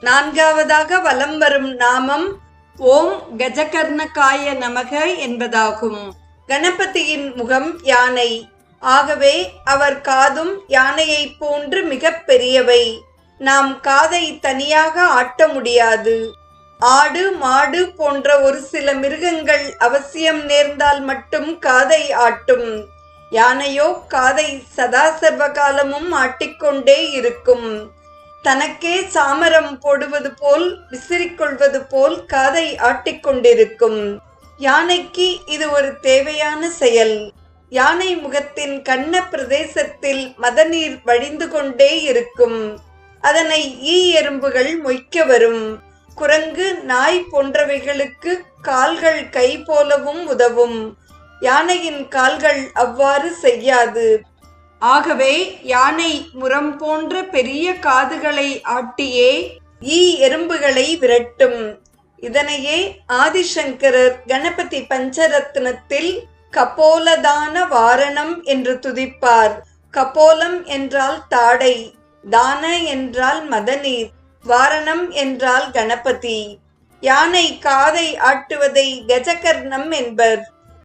நான்காவதாக வலம் வரும் நாமம் ஓம் கஜகர்ணகாய நமக என்பதாகும். கணபதியின் முகம் யானை. ஆகவே அவர் காதும் யானையைப் போன்று மிக பெரியவை. நாம் காதை தனியாக ஆட்ட முடியாது. ஆடு மாடு போன்ற ஒரு சில மிருகங்கள் அவசியம் நேர்ந்தால் மட்டும் காதை ஆட்டும். யானையோ காதை சதா காலமும் ஆட்டிக்கொண்டே இருக்கும். தனக்கே சாமரம் போடுவது போல் விசிறிக்கொள்வது போல் காதை ஆட்டிக்கொண்டிருக்கும் யானைக்கு இது ஒரு தேவையான செயல். யானை முகத்தின் கண்ண பிரதேசத்தில் மதநீர் வழிந்து கொண்டே இருக்கும். அதனை ஈ எறும்புகள் மொய்க்க வரும். குரங்கு நாய் போன்றவைகளுக்கு கால்கள் கை போலவும் உதவும். யானையின் கால்கள் அவ்வாறு செய்யாது. ஆகவே யானை முரம் போன்ற பெரிய காதுகளை ஆட்டியே ஈ எறும்புகளை விரட்டும். இதனையே ஆதிசங்கரர் கணபதி பஞ்சரத்னத்தில் கபோலதான வாரணம் என்று துதிப்பார். கபோலம் என்றால் தாடை தான என்றால் மதநீர் வாரணம் என்றால் கணபதி. யானை காதை ஆட்டுவதை கஜகர்ணம் என்பர்.